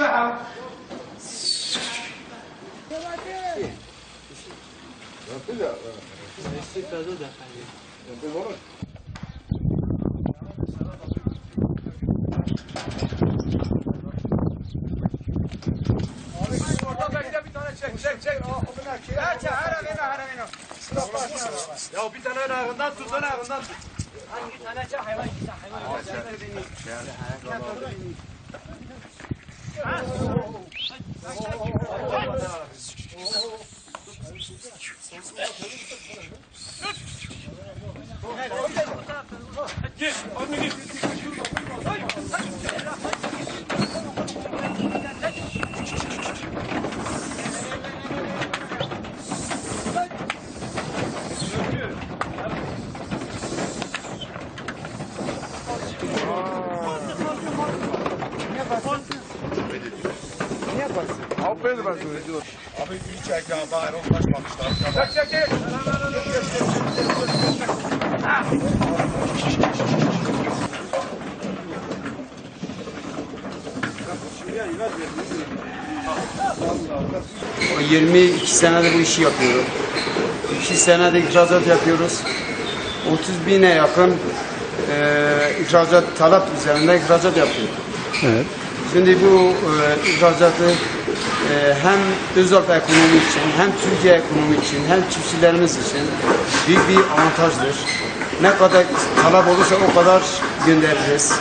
Şahap. Ya bir tane ağından tut, lan ağından tut. Hangi tane hayvan gitsen hayvan. Hayvan. Yeah. Abi iyi çek ya daha ayrılmışlar. Çek çek çek. O 22 senedir bu işi yapıyorum. 2 senedir ihracat yapıyoruz. 30 bine yakın e, ihracat talep üzerinde ihracat yapıyoruz. Evet. Şimdi bu e, ihracatı hem özel ekonomi için, hem Türkiye ekonomi için, hem çiftçilerimiz için büyük bir avantajdır. Ne kadar talep olursa o kadar göndeririz.